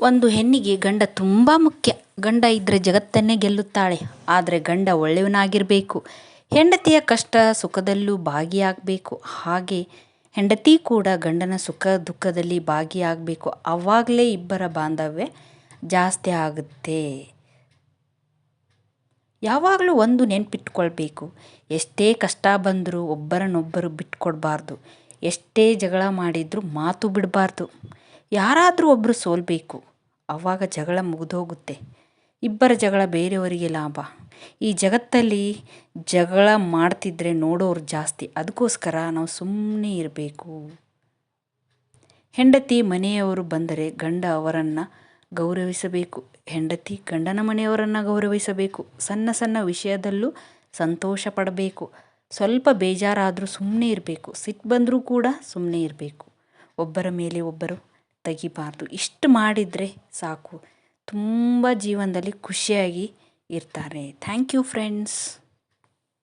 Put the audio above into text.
ಒಂದು ಹೆಣ್ಣಿಗೆ ಗಂಡ ತುಂಬ ಮುಖ್ಯ. ಗಂಡ ಇದ್ದರೆ ಜಗತ್ತನ್ನೇ ಗೆಲ್ಲುತ್ತಾಳೆ. ಆದರೆ ಗಂಡ ಒಳ್ಳೆಯವನಾಗಿರಬೇಕು. ಹೆಂಡತಿಯ ಕಷ್ಟ ಸುಖದಲ್ಲೂ ಭಾಗಿಯಾಗಬೇಕು. ಹಾಗೆ ಹೆಂಡತಿ ಕೂಡ ಗಂಡನ ಸುಖ ದುಃಖದಲ್ಲಿ ಭಾಗಿಯಾಗಬೇಕು. ಆವಾಗಲೇ ಇಬ್ಬರ ಬಾಂಧವ್ಯ ಜಾಸ್ತಿ ಆಗುತ್ತೆ. ಯಾವಾಗಲೂ ಒಂದು ನೆನ್ಪಿಟ್ಕೊಳ್ಬೇಕು. ಎಷ್ಟೇ ಕಷ್ಟ ಬಂದರೂ ಒಬ್ಬರನ್ನೊಬ್ಬರು ಬಿಟ್ಕೊಡ್ಬಾರ್ದು. ಎಷ್ಟೇ ಜಗಳ ಮಾಡಿದರೂ ಮಾತು ಬಿಡಬಾರ್ದು. ಯಾರಾದರೂ ಒಬ್ಬರು ಸೋಲಬೇಕು. ಆವಾಗ ಜಗಳ ಮುಗಿದೋಗುತ್ತೆ. ಇಬ್ಬರ ಜಗಳ ಬೇರೆಯವರಿಗೆ ಲಾಭ. ಈ ಜಗತ್ತಲ್ಲಿ ಜಗಳ ಮಾಡ್ತಿದ್ರೆ ನೋಡೋರು ಜಾಸ್ತಿ. ಅದಕ್ಕೋಸ್ಕರ ನಾವು ಸುಮ್ಮನೆ ಇರಬೇಕು. ಹೆಂಡತಿ ಮನೆಯವರು ಬಂದರೆ ಗಂಡ ಅವರನ್ನು ಗೌರವಿಸಬೇಕು. ಹೆಂಡತಿ ಗಂಡನ ಮನೆಯವರನ್ನು ಗೌರವಿಸಬೇಕು. ಸಣ್ಣ ಸಣ್ಣ ವಿಷಯದಲ್ಲೂ ಸಂತೋಷ ಪಡಬೇಕು. ಸ್ವಲ್ಪ ಬೇಜಾರಾದರೂ ಸುಮ್ಮನೆ ಇರಬೇಕು. ಸಿಟ್ಟು ಬಂದರೂ ಕೂಡ ಸುಮ್ಮನೆ ಇರಬೇಕು. ಒಬ್ಬರ ಮೇಲೆ ಒಬ್ಬರು ತೆಗಿಬಾರ್ದು. ಇಷ್ಟು ಮಾಡಿದರೆ ಸಾಕು. ತುಂಬ ಜೀವನದಲ್ಲಿ ಖುಷಿಯಾಗಿ ಇರ್ತಾರೆ. Thank you friends